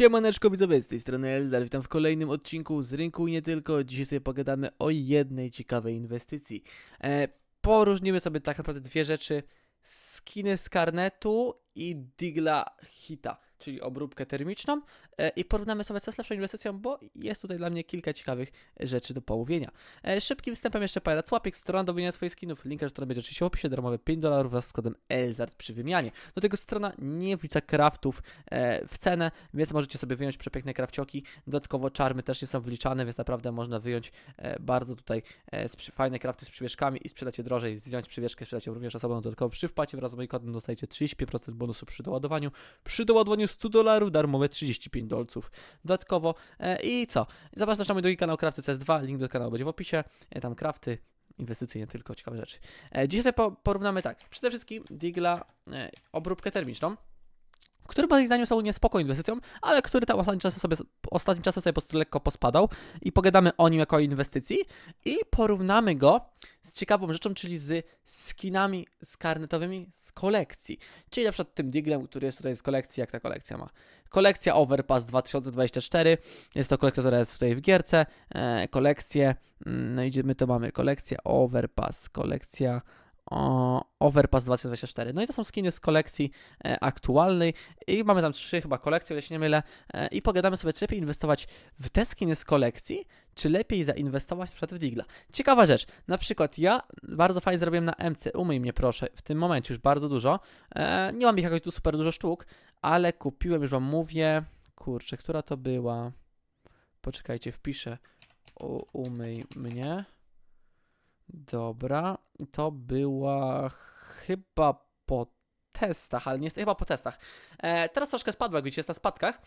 Siemaneczko widzowie, z tej strony Eldar, witam w kolejnym odcinku z rynku i nie tylko. Dzisiaj sobie pogadamy o jednej ciekawej inwestycji. E, poróżnimy sobie tak naprawdę dwie rzeczy. Skiny z karnetu i Digla Hita, czyli obróbkę termiczną e, i porównamy sobie co jest lepszą inwestycją, bo jest tutaj dla mnie kilka ciekawych rzeczy do pomówienia. E, szybkim wstępem jeszcze parę słapik, strona do wymiany swoich skinów, link strona będzie oczywiście w opisie, darmowe 5 dolarów wraz z kodem ELZARD przy wymianie. Do tego strona nie wlicza craftów e, w cenę, więc możecie sobie wyjąć przepiękne krawcioki. Dodatkowo czarmy też nie są wliczane, więc naprawdę można wyjąć bardzo tutaj z fajne krafty z przywieszkami i sprzedać je drożej. Zdjąć przywieszkę, sprzedać ją również osobom dodatkowo przy wpłacie wraz z moim kodem dostajecie 35% bonusu przy doładowaniu. Przy doładowaniu 100 dolarów darmowe 35 dolców. Dodatkowo e, i co? Zapraszam na mój drugi kanał Krafty CS2, link do kanału będzie w opisie. E, tam krafty, inwestycje, nie tylko ciekawe rzeczy. E, dzisiaj sobie po, porównamy tak. Przede wszystkim Digla obróbkę termiczną który moim zdaniem są spoko inwestycją, ale który tam ostatnim czasem sobie, ostatnim czasem sobie po prostu lekko pospadał i pogadamy o nim jako o inwestycji i porównamy go z ciekawą rzeczą, czyli z skinami skarnetowymi z kolekcji. Czyli na przykład tym diglem, który jest tutaj z kolekcji, jak ta kolekcja ma. Kolekcja Overpass 2024, jest to kolekcja, która jest tutaj w gierce, e, kolekcje, mm, no idziemy, to mamy kolekcja Overpass, kolekcja Overpass 2024. No i to są skiny z kolekcji e, aktualnej. I mamy tam trzy chyba kolekcje, o ile się nie mylę. E, i pogadamy sobie, czy lepiej inwestować w te skiny z kolekcji, czy lepiej zainwestować przykład w Digla. Ciekawa rzecz, na przykład ja bardzo fajnie zrobiłem na MC, umyj mnie proszę, w tym momencie już bardzo dużo, e, nie mam ich jakoś tu super dużo sztuk, ale kupiłem, już wam mówię, kurczę, która to była, poczekajcie, wpiszę, umyj mnie, Dobra, to była chyba po testach, ale nie jest chyba po testach. E, teraz troszkę spadła, jak widzicie, jest na spadkach.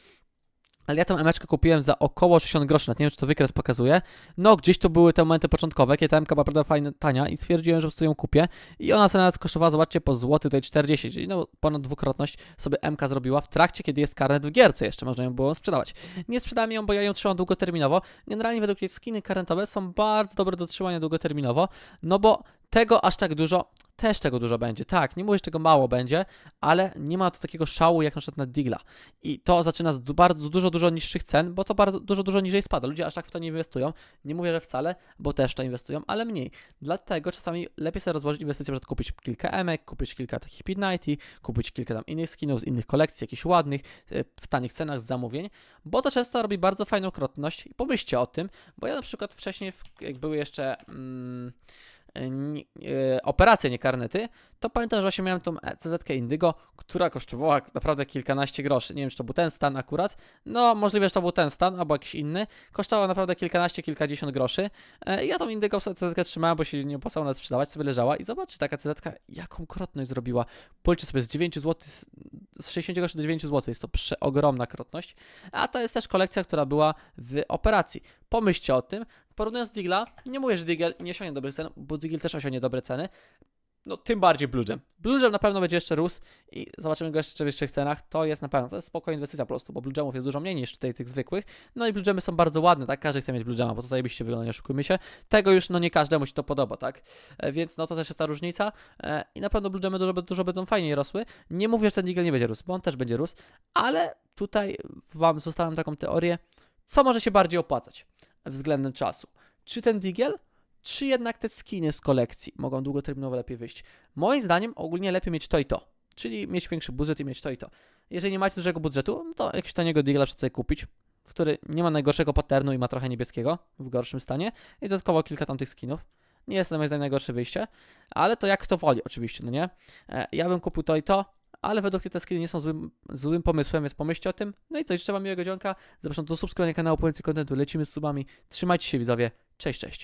Ale ja tą emeczkę kupiłem za około 60 groszy, nawet nie wiem, czy to wykres pokazuje. No, gdzieś to były te momenty początkowe, kiedy ta emka była naprawdę fajna, tania i stwierdziłem, że po prostu ją kupię. I ona sobie nawet kosztowała, zobaczcie, po złoty tutaj 40, czyli no ponad dwukrotność sobie emka zrobiła w trakcie, kiedy jest karnet w gierce jeszcze, można ją było sprzedawać. Nie sprzedałem ją, bo ja ją trzymam długoterminowo. Generalnie według mnie skiny karnetowe są bardzo dobre do trzymania długoterminowo, no bo tego aż tak dużo, też tego dużo będzie. Tak, nie mówię, że tego mało będzie, ale nie ma to takiego szału jak na przykład na Digla. I to zaczyna z bardzo dużo, dużo niższych cen, bo to bardzo dużo, dużo niżej spada. Ludzie aż tak w to nie inwestują. Nie mówię, że wcale, bo też w to inwestują, ale mniej. Dlatego czasami lepiej sobie rozłożyć inwestycje, przykład kupić kilka emek, kupić kilka takich Midnighty, kupić kilka tam innych skinów z innych kolekcji, jakichś ładnych, e, w tanich cenach z zamówień, bo to często robi bardzo fajną krotność. I pomyślcie o tym, bo ja na przykład wcześniej, jak były jeszcze... Mm, operacje, nie karnety, to pamiętam, że właśnie miałem tą CZ Indygo, która kosztowała naprawdę kilkanaście groszy. Nie wiem, czy to był ten stan akurat. No, możliwe, że to był ten stan, albo jakiś inny. Kosztowała naprawdę kilkanaście, kilkadziesiąt groszy. E, Ja tą Indygo CZ trzymałem, bo się nie opłacało nas sprzedawać, sobie leżała i zobaczcie, taka CZ jaką krotność zrobiła. Policzcie sobie z 9 zł, z 60 groszy do 9 zł, jest to przeogromna krotność. A to jest też kolekcja, która była w operacji. Pomyślcie o tym, Porównując Digla, nie mówię, że Digel nie osiągnie dobrych cen, bo Digel też osiągnie dobre ceny. No, tym bardziej Blue Gem. Blue Gem na pewno będzie jeszcze rósł i zobaczymy go jeszcze w wyższych cenach. To jest na pewno, to jest spokojna inwestycja po prostu, bo Blue Gemów jest dużo mniej niż tutaj tych zwykłych. No i Blue Gemy są bardzo ładne, tak? Każdy chce mieć Blue Gema, bo to zajebiście wygląda, nie oszukujmy się. Tego już, no nie każdemu się to podoba, tak? E, więc no to też jest ta różnica e, i na pewno Blue Gemy dużo, dużo będą fajniej rosły. Nie mówię, że ten Digel nie będzie rósł, bo on też będzie rósł, ale tutaj wam zostawiam taką teorię, co może się bardziej opłacać względem czasu czy ten digiel, czy jednak te skiny z kolekcji mogą długoterminowo lepiej wyjść. Moim zdaniem ogólnie lepiej mieć to i to, czyli mieć większy budżet i mieć to i to. Jeżeli nie macie dużego budżetu, no to jakiegoś taniego przed sobie kupić, który nie ma najgorszego patternu i ma trochę niebieskiego w gorszym stanie i dodatkowo kilka tam tych skinów. Nie jest to moim zdaniem najgorsze wyjście, ale to jak kto woli oczywiście, no nie? E, Ja bym kupił to i to, ale według mnie te skiny nie są złym, złym pomysłem, więc pomyślcie o tym. No i co, życzę wam miłego dzionka, zapraszam do subskrybowania kanału po więcej kontentu, lecimy z subami, trzymajcie się widzowie, cześć, cześć.